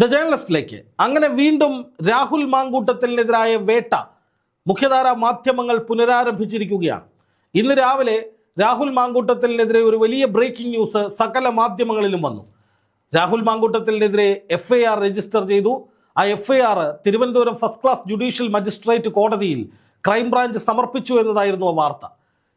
The ജേർണലിസ്റ്റിലേക്ക് അങ്ങനെ വീണ്ടും രാഹുൽ മാങ്കൂട്ടത്തിനെതിരായ വേട്ട മുഖ്യധാര മാധ്യമങ്ങൾ പുനരാരംഭിച്ചിരിക്കുകയാണ്. ഇന്ന് രാവിലെ രാഹുൽ മാങ്കൂട്ടത്തിനെതിരെ ഒരു വലിയ ബ്രേക്കിംഗ് ന്യൂസ് സകല മാധ്യമങ്ങളിലും വന്നു. രാഹുൽ മാങ്കൂട്ടത്തിനെതിരെ എഫ് ഐ ആർ രജിസ്റ്റർ ചെയ്തു. ആ F I R Thiruvananthapuram first class judicial magistrate കോടതിയിൽ ക്രൈംബ്രാഞ്ച് സമർപ്പിച്ചു എന്നതായിരുന്നു ആ വാർത്ത.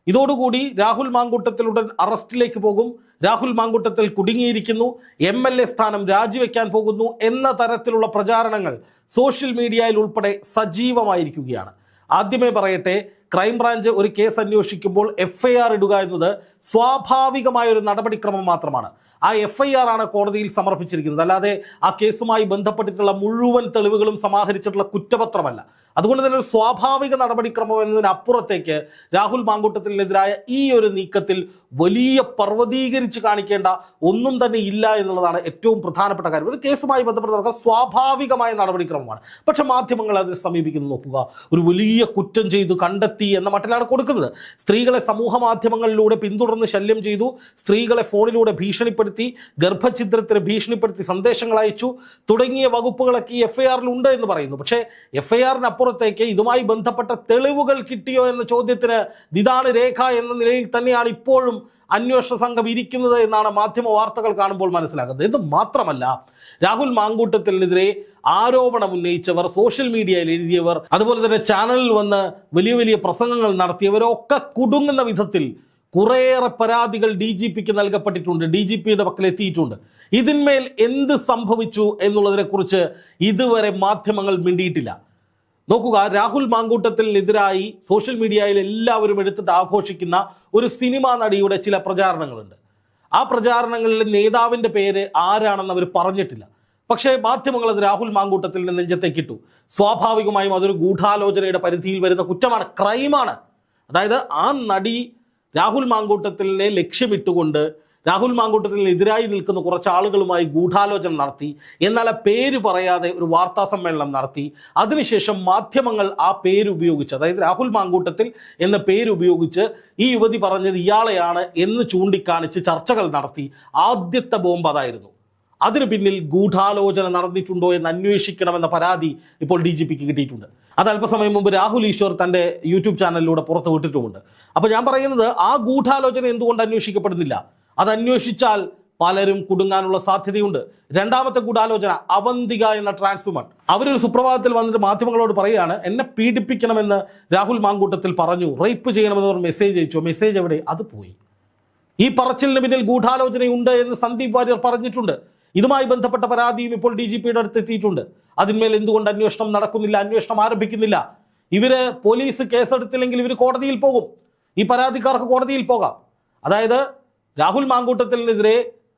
ഇതോടുകൂടി രാഹുൽ മാങ്കൂട്ടത്തിലുടൻ അറസ്റ്റിലേക്ക് പോകും. രാഹുൽ മാങ്കുട്ടത്തിൽ കുടുങ്ങിയിരിക്കുന്നു. എം എൽ എ സ്ഥാനം രാജിവെക്കാൻ പോകുന്നു എന്ന തരത്തിലുള്ള പ്രചാരണങ്ങൾ സോഷ്യൽ മീഡിയയിൽ ഉൾപ്പെടെ സജീവമായിരിക്കുകയാണ്. ആദ്യമേ പറയട്ടെ ക്രൈംബ്രാഞ്ച് ഒരു കേസ് അന്വേഷിക്കുമ്പോൾ എഫ് ഐ ആർ ഇടുക എന്നത് സ്വാഭാവികമായ ഒരു നടപടിക്രമം മാത്രമാണ്. ആ എഫ് ഐ ആർ ആണ് കോടതിയിൽ സമർപ്പിച്ചിരിക്കുന്നത്. അല്ലാതെ ആ കേസുമായി ബന്ധപ്പെട്ടിട്ടുള്ള മുഴുവൻ തെളിവുകളും സമാഹരിച്ചിട്ടുള്ള കുറ്റപത്രമല്ല. അതുകൊണ്ട് തന്നെ ഒരു സ്വാഭാവിക നടപടിക്രമം എന്നതിനപ്പുറത്തേക്ക് രാഹുൽ മാങ്കൂട്ടത്തിനെതിരായ ഈ ഒരു നീക്കത്തിൽ വലിയ പർവതീകരിച്ച് കാണിക്കേണ്ട ഒന്നും തന്നെ ഇല്ല എന്നുള്ളതാണ് ഏറ്റവും പ്രധാനപ്പെട്ട കാര്യം. ഒരു കേസുമായി ബന്ധപ്പെട്ട് നടക്കുന്ന സ്വാഭാവികമായ നടപടിക്രമമാണ്. പക്ഷെ മാധ്യമങ്ങൾ അതിനെ സമീപിക്കുന്നു. നോക്കുക. ഒരു വലിയ കുറ്റം ചെയ്തു കണ്ടെത്തി എന്ന മട്ടിലാണ് കൊടുക്കുന്നത്. സ്ത്രീകളെ സമൂഹ മാധ്യമങ്ങളിലൂടെ പിന്തുടർന്ന് ശല്യം ചെയ്തു. സ്ത്രീകളെ ഫോണിലൂടെ ഭീഷണിപ്പെടുത്തി ഗർഭഛിദ്രത്തിന് ഭീഷണിപ്പെടുത്തി സന്ദേശങ്ങൾ അയച്ചു. തുടങ്ങിയ വകുപ്പുകളൊക്കെ ഈ എഫ് ഐ ആറിലുണ്ട് എന്ന് പറയുന്നു. പക്ഷേ എഫ് ഐ ആറിന് അപ്പുറത്തേക്ക് ഇതുമായി ബന്ധപ്പെട്ട തെളിവുകൾ കിട്ടിയോ എന്ന ചോദ്യത്തിന് ഇതാണ് രേഖ എന്ന നിലയിൽ തന്നെയാണ് ഇപ്പോഴും അന്വേഷണ സംഘം ഇരിക്കുന്നത് എന്നാണ് മാധ്യമ വാർത്തകൾ കാണുമ്പോൾ മനസ്സിലാക്കുന്നത് ഇത് മാത്രമല്ല രാഹുൽ മാങ്കൂട്ടത്തിനെതിരെ ആരോപണം ഉന്നയിച്ചവർ സോഷ്യൽ മീഡിയയിൽ എഴുതിയവർ അതുപോലെ തന്നെ ചാനലിൽ വന്ന് വലിയ വലിയ പ്രസംഗങ്ങൾ നടത്തിയവരൊക്കെ കുടുങ്ങുന്ന വിധത്തിൽ കുറേയേറെ പരാതികൾ ഡി ജി പിക്ക് നൽകപ്പെട്ടിട്ടുണ്ട് ഡി ജി പിയുടെ പക്കൽ എത്തിയിട്ടുണ്ട് ഇതിന്മേൽ എന്ത് സംഭവിച്ചു എന്നുള്ളതിനെക്കുറിച്ച് ഇതുവരെ മാധ്യമങ്ങൾ മിണ്ടിയിട്ടില്ല. നോക്കുക രാഹുൽ മാങ്കൂട്ടത്തിനെതിരായി സോഷ്യൽ മീഡിയയിൽ എല്ലാവരും എടുത്തിട്ട് ആഘോഷിക്കുന്ന ഒരു സിനിമാ നടിയുടെ ചില പ്രചാരണങ്ങളുണ്ട്. ആ പ്രചാരണങ്ങളിൽ നേതാവിന്റെ പേര് ആരാണെന്ന് അവർ പറഞ്ഞിട്ടില്ല. പക്ഷേ മാധ്യമങ്ങൾ അത് രാഹുൽ മാങ്കൂട്ടത്തിൽ നെഞ്ചത്തേക്ക് ഇട്ടു. സ്വാഭാവികമായും അതൊരു ഗൂഢാലോചനയുടെ പരിധിയിൽ വരുന്ന കുറ്റമാണ് ക്രൈമാണ്. അതായത് ആ നടി രാഹുൽ മാങ്കൂട്ടത്തിനെ ലക്ഷ്യമിട്ടുകൊണ്ട് രാഹുൽ മാങ്കൂട്ടത്തിനെതിരായി നിൽക്കുന്ന കുറച്ച് ആളുകളുമായി ഗൂഢാലോചന നടത്തി എന്നാൽ ആ പേര് പറയാതെ ഒരു വാർത്താ സമ്മേളനം നടത്തി. അതിനുശേഷം മാധ്യമങ്ങൾ ആ പേര് ഉപയോഗിച്ച് അതായത് രാഹുൽ മാങ്കൂട്ടത്തിൽ എന്ന പേര് ഉപയോഗിച്ച് ഈ യുവതി പറഞ്ഞത് ഇയാളെയാണ് എന്ന് ചൂണ്ടിക്കാണിച്ച് ചർച്ചകൾ നടത്തി. ആദ്യത്തെ ബോംബ് അതായിരുന്നു. അതിന് പിന്നിൽ ഗൂഢാലോചന നടന്നിട്ടുണ്ടോ എന്ന് അന്വേഷിക്കണമെന്ന പരാതി ഇപ്പോൾ ഡി ജി പിക്ക് കിട്ടിയിട്ടുണ്ട്. അത് അല്പസമയം മുമ്പ് രാഹുൽ ഈശ്വർ തന്റെ യൂട്യൂബ് ചാനലിലൂടെ പുറത്ത് വിട്ടിട്ടുമുണ്ട് അപ്പോൾ ഞാൻ പറയുന്നത് ആ ഗൂഢാലോചന എന്തുകൊണ്ട് അന്വേഷിക്കപ്പെടുന്നില്ല? അത് അന്വേഷിച്ചാൽ പലരും കുടുങ്ങാനുള്ള സാധ്യതയുണ്ട്. രണ്ടാമത്തെ ഗൂഢാലോചന അവന്തിക എന്ന ട്രാൻസ്വുമൺ അവരൊരു സുപ്രഭാതത്തിൽ വന്നിട്ട് മാധ്യമങ്ങളോട് പറയുകയാണ് എന്നെ പീഡിപ്പിക്കണമെന്ന് രാഹുൽ മാങ്കൂട്ടത്തിൽ പറഞ്ഞു. റേപ്പ് ചെയ്യണമെന്ന് ഒരു മെസ്സേജ് അയച്ചു. മെസ്സേജ് എവിടെ? അത് പോയി. ഈ പറച്ചിലിന് പിന്നിൽ ഗൂഢാലോചനയുണ്ട് എന്ന് സന്ദീപ് വാര്യർ പറഞ്ഞിട്ടുണ്ട്. ഇതുമായി ബന്ധപ്പെട്ട പരാതിയും ഇപ്പോൾ ഡി ജി പിയുടെ അടുത്ത് എത്തിയിട്ടുണ്ട്. അതിന്മേൽ എന്തുകൊണ്ട് അന്വേഷണം നടക്കുന്നില്ല? അന്വേഷണം ആരംഭിക്കുന്നില്ല. ഇവർ പോലീസ് കേസെടുത്തില്ലെങ്കിൽ ഇവർ കോടതിയിൽ പോകും. ഈ പരാതിക്കാർക്ക് കോടതിയിൽ പോകാം. അതായത് രാഹുൽ മാങ്കൂട്ടത്തിനെതിരെ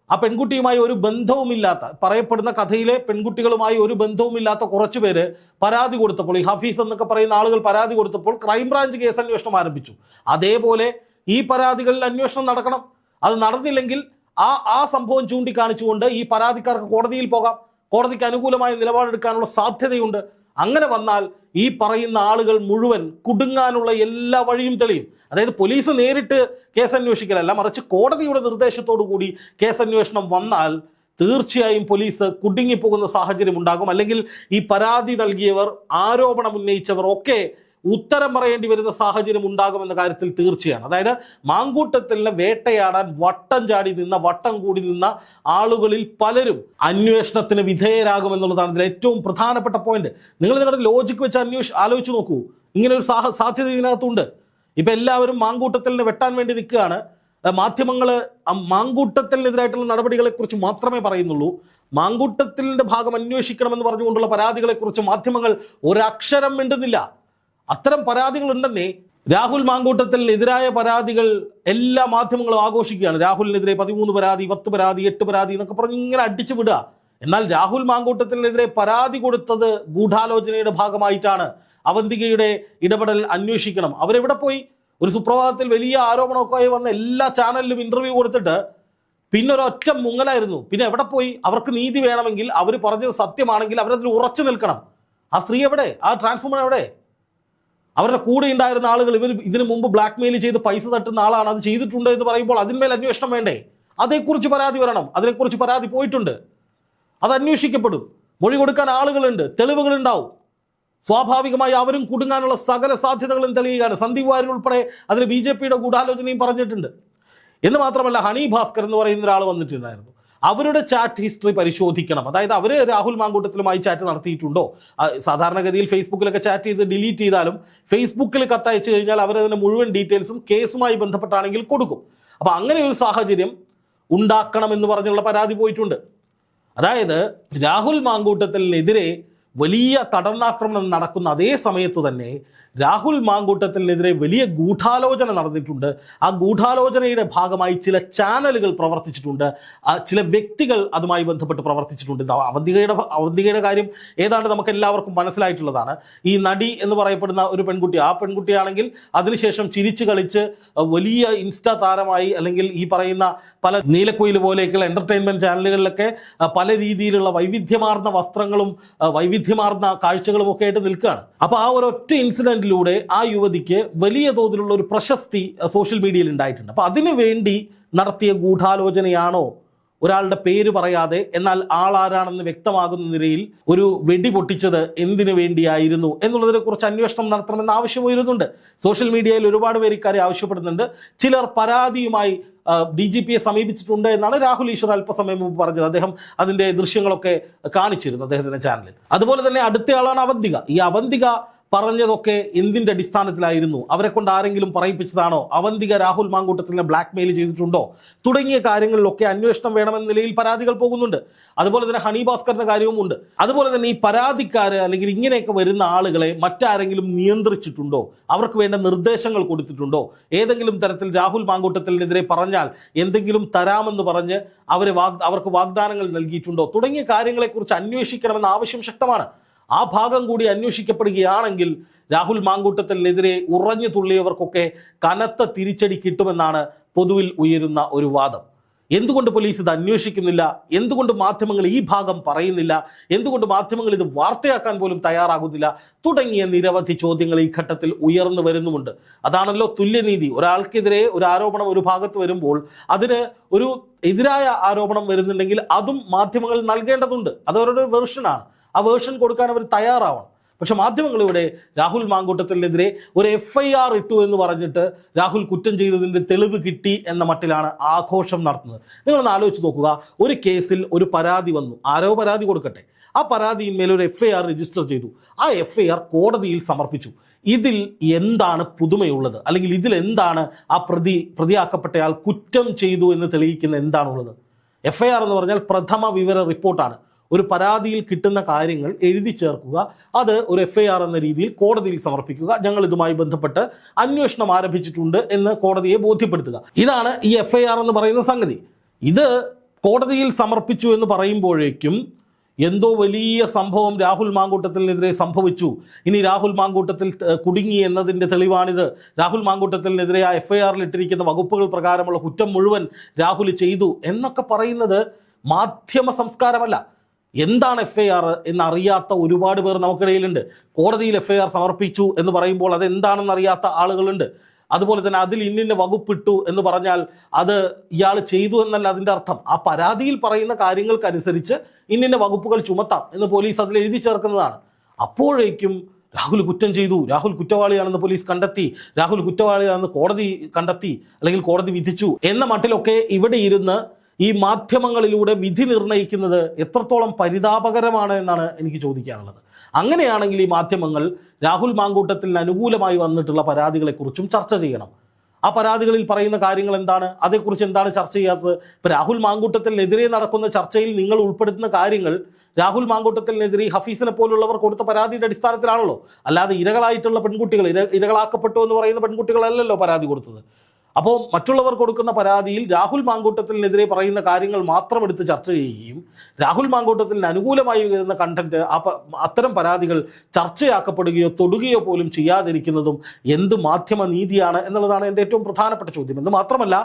ആ പെൺകുട്ടിയുമായി ഒരു ബന്ധവുമില്ലാത്ത പറയപ്പെടുന്ന കഥയിലെ പെൺകുട്ടികളുമായി ഒരു ബന്ധവുമില്ലാത്ത കുറച്ചു പേര് പരാതി കൊടുത്തപ്പോൾ ഈ ഹഫീസ് എന്നൊക്കെ പറയുന്ന ആളുകൾ പരാതി കൊടുത്തപ്പോൾ ക്രൈംബ്രാഞ്ച് കേസ് അന്വേഷണം ആരംഭിച്ചു. അതേപോലെ ഈ പരാതികളിൽ അന്വേഷണം നടക്കണം. അത് നടന്നില്ലെങ്കിൽ ആ ആ സംഭവം ചൂണ്ടിക്കാണിച്ചുകൊണ്ട് ഈ പരാതിക്കാർക്ക് കോടതിയിൽ പോകാം. കോടതിക്ക് അനുകൂലമായ നിലപാടെടുക്കാനുള്ള സാധ്യതയുണ്ട്. അങ്ങനെ വന്നാൽ ഈ പറയുന്ന ആളുകൾ മുഴുവൻ കുടുങ്ങാനുള്ള എല്ലാ വഴിയും തെളിയും. അതായത് പോലീസ് നേരിട്ട് കേസ് അന്വേഷിക്കലല്ല മറിച്ച് കോടതിയുടെ നിർദ്ദേശത്തോടു കൂടി കേസ് അന്വേഷണം വന്നാൽ തീർച്ചയായും പോലീസ് കുടുങ്ങിപ്പോകുന്ന സാഹചര്യം ഉണ്ടാകും. അല്ലെങ്കിൽ ഈ പരാതി നൽകിയവർ ആരോപണം ഉന്നയിച്ചവർ ഒക്കെ ഉത്തരം പറയേണ്ടി വരുന്ന സാഹചര്യം ഉണ്ടാകുമെന്ന കാര്യത്തിൽ തീർച്ചയാണ്. അതായത് മാങ്കൂട്ടത്തിലെ വേട്ടയാടാൻ വട്ടം ചാടി നിന്ന വട്ടം കൂടി നിന്ന ആളുകളിൽ പലരും അന്വേഷണത്തിന് വിധേയരാകുമെന്നുള്ളതാണ് ഇതിൽ ഏറ്റവും പ്രധാനപ്പെട്ട പോയിന്റ് നിങ്ങൾ നിങ്ങളുടെ ലോജിക്ക് വെച്ച് അന്വേഷ ആലോചിച്ച് നോക്കൂ. ഇങ്ങനെ ഒരു സാഹ സാധ്യത ഇതിനകത്തുണ്ട്. ഇപ്പം എല്ലാവരും മാങ്കൂട്ടത്തിലിനെ വെട്ടാൻ വേണ്ടി നിൽക്കുകയാണ്. മാധ്യമങ്ങൾ മാങ്കൂട്ടത്തിനെതിരായിട്ടുള്ള നടപടികളെക്കുറിച്ച് മാത്രമേ പറയുന്നുള്ളൂ. മാങ്കൂട്ടത്തിലിന്റെ ഭാഗം അന്വേഷിക്കണമെന്ന് പറഞ്ഞുകൊണ്ടുള്ള പരാതികളെക്കുറിച്ച് മാധ്യമങ്ങൾ ഒരക്ഷരം മിണ്ടുന്നില്ല. അത്തരം പരാതികൾ ഉണ്ടെന്നേ രാഹുൽ മാങ്കൂട്ടത്തിനെതിരായ പരാതികൾ എല്ലാ മാധ്യമങ്ങളും ആഘോഷിക്കുകയാണ്. രാഹുലിനെതിരെ പതിമൂന്ന് പരാതി പത്ത് പരാതി എട്ട് പരാതി എന്നൊക്കെ പറഞ്ഞ് ഇങ്ങനെ അടിച്ചു വിടുക. എന്നാൽ രാഹുൽ മാങ്കൂട്ടത്തിനെതിരെ പരാതി കൊടുത്തത് ഗൂഢാലോചനയുടെ ഭാഗമായിട്ടാണ്. അവന്തികയുടെ ഇടപെടൽ അന്വേഷിക്കണം. അവരെവിടെ പോയി? ഒരു സുപ്രഭാതത്തിൽ വലിയ ആരോപണമൊക്കെ വന്ന എല്ലാ ചാനലിലും ഇന്റർവ്യൂ കൊടുത്തിട്ട് പിന്നെ ഒരൊറ്റ മുങ്ങലായിരുന്നു. പിന്നെ എവിടെ പോയി? അവർക്ക് നീതി വേണമെങ്കിൽ അവർ പറഞ്ഞത് സത്യമാണെങ്കിൽ അവരതിൽ ഉറച്ചു നിൽക്കണം. ആ സ്ത്രീ എവിടെ? ആ ട്രാൻസ്ഫോമർ എവിടെ? അവരുടെ കൂടെ ഉണ്ടായിരുന്ന ആളുകൾ ഇവർ ഇതിനു മുമ്പ് ബ്ലാക്ക് മെയിൽ ചെയ്ത് പൈസ തട്ടുന്ന ആളാണ്. അത് ചെയ്തിട്ടുണ്ട് എന്ന് പറയുമ്പോൾ അതിന്മേൽ അന്വേഷണം വേണ്ടേ? അതേക്കുറിച്ച് പരാതി വരണം. അതിനെക്കുറിച്ച് പരാതി പോയിട്ടുണ്ട്. അത് അന്വേഷിക്കപ്പെടും. മൊഴി കൊടുക്കാൻ ആളുകളുണ്ട്. തെളിവുകളുണ്ടാവും. സ്വാഭാവികമായി അവരും കുടുങ്ങാനുള്ള സകല സാധ്യതകളും തെളിയുകയാണ്. സന്ദീപ് വാര്യർ ഉൾപ്പെടെ അതിന് ബി ജെ പിയുടെ ഗൂഢാലോചനയും പറഞ്ഞിട്ടുണ്ട്. എന്ന് മാത്രമല്ല ഹണി ഭാസ്കർ എന്ന് പറയുന്ന ഒരാൾ വന്നിട്ടുണ്ടായിരുന്നു. അവരുടെ ചാറ്റ് ഹിസ്റ്ററി പരിശോധിക്കണം. അതായത് അവർ രാഹുൽ മാങ്കൂട്ടത്തിലുമായി ചാറ്റ് നടത്തിയിട്ടുണ്ടോ? സാധാരണഗതിയിൽ ഫേസ്ബുക്കിലൊക്കെ ചാറ്റ് ചെയ്ത് ഡിലീറ്റ് ചെയ്താലും ഫേസ്ബുക്കിൽ കത്തയച്ചു കഴിഞ്ഞാൽ അവരതിന്റെ മുഴുവൻ ഡീറ്റെയിൽസും കേസുമായി ബന്ധപ്പെട്ടാണെങ്കിൽ കൊടുക്കും. അപ്പോൾ അങ്ങനെ ഒരു സാഹചര്യം ഉണ്ടാക്കണം എന്ന് പറഞ്ഞുള്ള പരാതി പോയിട്ടുണ്ട്. അതായത് രാഹുൽ മാങ്കൂട്ടത്തിനെതിരെ വലിയ കടന്നാക്രമണം നടക്കുന്ന അതേ സമയത്ത് തന്നെ രാഹുൽ മാങ്കൂട്ടത്തിനെതിരെ വലിയ ഗൂഢാലോചന നടന്നിട്ടുണ്ട്. ആ ഗൂഢാലോചനയുടെ ഭാഗമായി ചില ചാനലുകൾ പ്രവർത്തിച്ചിട്ടുണ്ട്. ചില വ്യക്തികൾ അതുമായി ബന്ധപ്പെട്ട് പ്രവർത്തിച്ചിട്ടുണ്ട്. അവന്തികയുടെ അവന്തികയുടെ കാര്യം ഏതാണ്ട് നമുക്ക് എല്ലാവർക്കും മനസ്സിലായിട്ടുള്ളതാണ്. ഈ നടി എന്ന് പറയപ്പെടുന്ന ഒരു പെൺകുട്ടി ആ പെൺകുട്ടിയാണെങ്കിൽ അതിനുശേഷം ചിരിച്ചു കളിച്ച് വലിയ ഇൻസ്റ്റാ താരമായി അല്ലെങ്കിൽ ഈ പറയുന്ന പല നീലക്കുയിൽ പോലെയൊക്കെയുള്ള എന്റർടൈൻമെന്റ് ചാനലുകളിലൊക്കെ പല രീതിയിലുള്ള വൈവിധ്യമാർന്ന വസ്ത്രങ്ങളും വൈവിധ്യമാർന്ന കാഴ്ചകളും ഒക്കെ ആയിട്ട് നിൽക്കുകയാണ്. അപ്പോൾ ആ ഒരൊറ്റ ഇൻസിഡന്റിലൂടെ ആ യുവതിക്ക് വലിയ തോതിലുള്ള ഒരു പ്രശസ്തി സോഷ്യൽ മീഡിയയിൽ ഉണ്ടായിട്ടുണ്ട്. അപ്പോൾ അതിനു വേണ്ടി നടത്തിയ ഗൂഢാലോചനയാണോ ഒരാളുടെ പേര് പറയാതെ എന്നാൽ ആളാരാണെന്ന് വ്യക്തമാകുന്ന നിലയിൽ ഒരു വെടി പൊട്ടിച്ചത് എന്തിനു വേണ്ടിയായിരുന്നു എന്നുള്ളതിനെക്കുറിച്ച് അന്വേഷണം നടത്തണമെന്ന് ആവശ്യം ഉയരുന്നുണ്ട്. സോഷ്യൽ മീഡിയയിൽ ഒരുപാട് പേര് ഇക്കാര്യം ആവശ്യപ്പെടുന്നുണ്ട്. ചിലർ പരാതിയുമായി ഡി ജി പിയെ സമീപിച്ചിട്ടുണ്ട് എന്നാണ് രാഹുൽ ഈശ്വർ അല്പസമയം മുമ്പ് പറഞ്ഞത്. അദ്ദേഹം അതിന്റെ ദൃശ്യങ്ങളൊക്കെ കാണിച്ചിരുന്നു അദ്ദേഹത്തിന്റെ ചാനലിൽ അതുപോലെ തന്നെ അടുത്തയാളാണ് അവന്തിക. ഈ അവന്തിക പറഞ്ഞതൊക്കെ എന്തിന്റെ അടിസ്ഥാനത്തിലായിരുന്നു? അവരെ കൊണ്ട് ആരെങ്കിലും പറയിപ്പിച്ചതാണോ? അവന്തിക രാഹുൽ മാങ്കൂട്ടത്തിനെ ബ്ലാക്ക് മെയിൽ ചെയ്തിട്ടുണ്ടോ? തുടങ്ങിയ കാര്യങ്ങളിലൊക്കെ അന്വേഷണം വേണമെന്ന നിലയിൽ പരാതികൾ പോകുന്നുണ്ട്. അതുപോലെ തന്നെ ഹണി ഭാസ്കറിന്റെ കാര്യവും ഉണ്ട്. അതുപോലെ തന്നെ ഈ പരാതിക്കാർ അല്ലെങ്കിൽ ഇങ്ങനെയൊക്കെ വരുന്ന ആളുകളെ മറ്റാരെങ്കിലും നിയന്ത്രിച്ചിട്ടുണ്ടോ? അവർക്ക് വേണ്ട നിർദ്ദേശങ്ങൾ കൊടുത്തിട്ടുണ്ടോ? ഏതെങ്കിലും തരത്തിൽ രാഹുൽ മാങ്കൂട്ടത്തിനെതിരെ പറഞ്ഞാൽ എന്തെങ്കിലും തരാമെന്ന് പറഞ്ഞ് അവരെ വാഗ് അവർക്ക് വാഗ്ദാനങ്ങൾ നൽകിയിട്ടുണ്ടോ? തുടങ്ങിയ കാര്യങ്ങളെക്കുറിച്ച് അന്വേഷിക്കണമെന്ന ആവശ്യം ശക്തമാണ്. ആ ഭാഗം കൂടി അന്വേഷിക്കപ്പെടുകയാണെങ്കിൽ രാഹുൽ മാങ്കൂട്ടത്തിനെതിരെ ഉറഞ്ഞു തുള്ളിയവർക്കൊക്കെ കനത്ത തിരിച്ചടി കിട്ടുമെന്നാണ് പൊതുവിൽ ഉയരുന്ന ഒരു വാദം. എന്തുകൊണ്ട് പോലീസ് ഇത് അന്വേഷിക്കുന്നില്ല? എന്തുകൊണ്ട് മാധ്യമങ്ങൾ ഈ ഭാഗം പറയുന്നില്ല? എന്തുകൊണ്ട് മാധ്യമങ്ങൾ ഇത് വാർത്തയാക്കാൻ പോലും തയ്യാറാകുന്നില്ല? തുടങ്ങിയ നിരവധി ചോദ്യങ്ങൾ ഈ ഘട്ടത്തിൽ ഉയർന്നു വരുന്നുമുണ്ട്. അതാണല്ലോ തുല്യനീതി. ഒരാൾക്കെതിരെ ഒരു ആരോപണം ഒരു ഭാഗത്ത് വരുമ്പോൾ അതിന് ഒരു എതിരായ ആരോപണം വരുന്നുണ്ടെങ്കിൽ അതും മാധ്യമങ്ങൾ നൽകേണ്ടതുണ്ട്. അത് അവരുടെ വേർഷനാണ്. ആ വേർഷൻ കൊടുക്കാൻ അവർ തയ്യാറാവണം. പക്ഷെ മാധ്യമങ്ങൾ ഇവിടെ രാഹുൽ മാങ്കൂട്ടത്തിനെതിരെ ഒരു എഫ് ഐ ആർ ഇട്ടു എന്ന് പറഞ്ഞിട്ട് രാഹുൽ കുറ്റം ചെയ്തതിന്റെ തെളിവ് കിട്ടി എന്ന മട്ടിലാണ് ആഘോഷം നടത്തുന്നത്. നിങ്ങളൊന്ന് ആലോചിച്ച് നോക്കുക. ഒരു കേസിൽ ഒരു പരാതി വന്നു. ആരോ പരാതി കൊടുക്കട്ടെ. ആ പരാതിയിന്മേൽ ഒരു എഫ് ഐ ആർ രജിസ്റ്റർ ചെയ്തു. ആ എഫ് ഐ ആർ കോടതിയിൽ സമർപ്പിച്ചു. ഇതിൽ എന്താണ് പുതുമയുള്ളത്? അല്ലെങ്കിൽ ഇതിൽ എന്താണ് ആ പ്രതി പ്രതിയാക്കപ്പെട്ടയാൾ കുറ്റം ചെയ്തു എന്ന് തെളിയിക്കുന്ന എന്താണുള്ളത്? എഫ് ഐ ആർ എന്ന് പറഞ്ഞാൽ പ്രഥമ വിവര റിപ്പോർട്ടാണ്. ഒരു പരാതിയിൽ കിട്ടുന്ന കാര്യങ്ങൾ എഴുതി ചേർക്കുക. അത് ഒരു എഫ് എന്ന രീതിയിൽ കോടതിയിൽ സമർപ്പിക്കുക. ഞങ്ങൾ ഇതുമായി ബന്ധപ്പെട്ട് അന്വേഷണം ആരംഭിച്ചിട്ടുണ്ട് എന്ന് കോടതിയെ ബോധ്യപ്പെടുത്തുക. ഇതാണ് ഈ എഫ് എന്ന് പറയുന്ന സംഗതി. ഇത് കോടതിയിൽ സമർപ്പിച്ചു എന്ന് പറയുമ്പോഴേക്കും എന്തോ വലിയ സംഭവം രാഹുൽ മാങ്കൂട്ടത്തിനെതിരെ സംഭവിച്ചു. ഇനി രാഹുൽ മാങ്കൂട്ടത്തിൽ കുടുങ്ങി എന്നതിന്റെ തെളിവാണിത്. രാഹുൽ മാങ്കൂട്ടത്തിനെതിരെ ആ എഫ് ഐ ആറിൽ ഇട്ടിരിക്കുന്ന വകുപ്പുകൾ പ്രകാരമുള്ള കുറ്റം മുഴുവൻ രാഹുൽ ചെയ്തു എന്നൊക്കെ പറയുന്നത് മാധ്യമ സംസ്കാരമല്ല. എന്താണ് എഫ് ഐ ആർ എന്നറിയാത്ത ഒരുപാട് പേർ നമുക്കിടയിലുണ്ട്. കോടതിയിൽ എഫ് ഐ ആർ സമർപ്പിച്ചു എന്ന് പറയുമ്പോൾ അത് എന്താണെന്ന് അറിയാത്ത ആളുകളുണ്ട്. അതുപോലെ തന്നെ അതിൽ ഇന്നിന്ന വകുപ്പിട്ടു എന്ന് പറഞ്ഞാൽ അത് ഇയാൾ ചെയ്തു എന്നല്ല അതിന്റെ അർത്ഥം. ആ പരാതിയിൽ പറയുന്ന കാര്യങ്ങൾക്കനുസരിച്ച് ഇന്നിന്ന വകുപ്പുകൾ ചുമത്താം എന്ന് പോലീസ് അതിൽ എഴുതി ചേർക്കുന്നതാണ്. അപ്പോഴേക്കും രാഹുൽ കുറ്റം ചെയ്തു. രാഹുൽ കുറ്റവാളിയാണെന്ന് പോലീസ് കണ്ടെത്തി. രാഹുൽ കുറ്റവാളിയാണെന്ന് കോടതി കണ്ടെത്തി അല്ലെങ്കിൽ കോടതി വിധിച്ചു എന്ന മട്ടിലൊക്കെ ഇവിടെ ഇരുന്ന് ഈ മാധ്യമങ്ങളിലൂടെ വിധി നിർണയിക്കുന്നത് എത്രത്തോളം പരിതാപകരമാണ് എന്നാണ് എനിക്ക് ചോദിക്കാനുള്ളത്. അങ്ങനെയാണെങ്കിൽ ഈ മാധ്യമങ്ങൾ രാഹുൽ മാങ്കൂട്ടത്തിന് അനുകൂലമായി വന്നിട്ടുള്ള പരാതികളെക്കുറിച്ചും ചർച്ച ചെയ്യണം. ആ പരാതികളിൽ പറയുന്ന കാര്യങ്ങൾ എന്താണ്? അതേക്കുറിച്ച് എന്താണ് ചർച്ച ചെയ്യാത്തത്? ഇപ്പോൾ രാഹുൽ മാങ്കൂട്ടത്തിനെതിരെ നടക്കുന്ന ചർച്ചയിൽ നിങ്ങൾ ഉൾപ്പെടുത്തുന്ന കാര്യങ്ങൾ രാഹുൽ മാങ്കൂട്ടത്തിനെതിരെ ഹഫീസിനെ പോലുള്ളവർ കൊടുത്ത പരാതിയുടെ അടിസ്ഥാനത്തിലാണല്ലോ. അല്ലാതെ ഇരകളായിട്ടുള്ള പെൺകുട്ടികൾ ഇര ഇരകളാക്കപ്പെട്ടു എന്ന് പറയുന്ന പെൺകുട്ടികളല്ലല്ലോ പരാതി കൊടുത്തത്. അപ്പോൾ മറ്റുള്ളവർ കൊടുക്കുന്ന പരാതിയിൽ രാഹുൽ മാങ്കൂട്ടത്തിനെതിരെ പറയുന്ന കാര്യങ്ങൾ മാത്രം എടുത്ത് ചർച്ച ചെയ്യുകയും രാഹുൽ മാങ്കൂട്ടത്തിന് അനുകൂലമായി വരുന്ന കണ്ടന്റ് ആ അത്തരം പരാതികൾ ചർച്ചയാക്കപ്പെടുകയോ തൊടുകയോ പോലും ചെയ്യാതിരിക്കുന്നതും എന്ത് മാധ്യമ നീതിയാണ് എന്നുള്ളതാണ് എന്റെ ഏറ്റവും പ്രധാനപ്പെട്ട ചോദ്യം. എന്ന് മാത്രമല്ല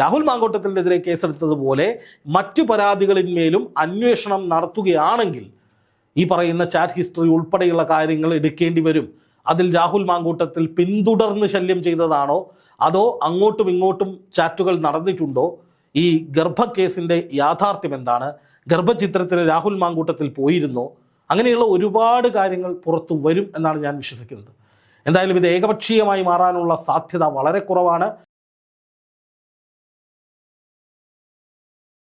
രാഹുൽ മാങ്കൂട്ടത്തിനെതിരെ കേസെടുത്തതുപോലെ മറ്റു പരാതികളിന്മേലും അന്വേഷണം നടത്തുകയാണെങ്കിൽ ഈ പറയുന്ന ചാറ്റ് ഹിസ്റ്ററി ഉൾപ്പെടെയുള്ള കാര്യങ്ങൾ എടുക്കേണ്ടി വരും. അതിൽ രാഹുൽ മാങ്കൂട്ടത്തിൽ പിന്തുടർന്ന് ശല്യം ചെയ്തതാണോ? അതോ അങ്ങോട്ടും ഇങ്ങോട്ടും ചാറ്റുകൾ നടന്നിട്ടുണ്ടോ? ഈ ഗർഭക്കേസിന്റെ യാഥാർത്ഥ്യം എന്താണ്? ഗർഭചിത്രത്തിന് രാഹുൽ മാങ്കൂട്ടത്തിൽ പോയിരുന്നോ? അങ്ങനെയുള്ള ഒരുപാട് കാര്യങ്ങൾ പുറത്തു വരും എന്നാണ് ഞാൻ വിശ്വസിക്കുന്നത്. എന്തായാലും ഇത് ഏകപക്ഷീയമായി മാറാനുള്ള സാധ്യത വളരെ കുറവാണ്.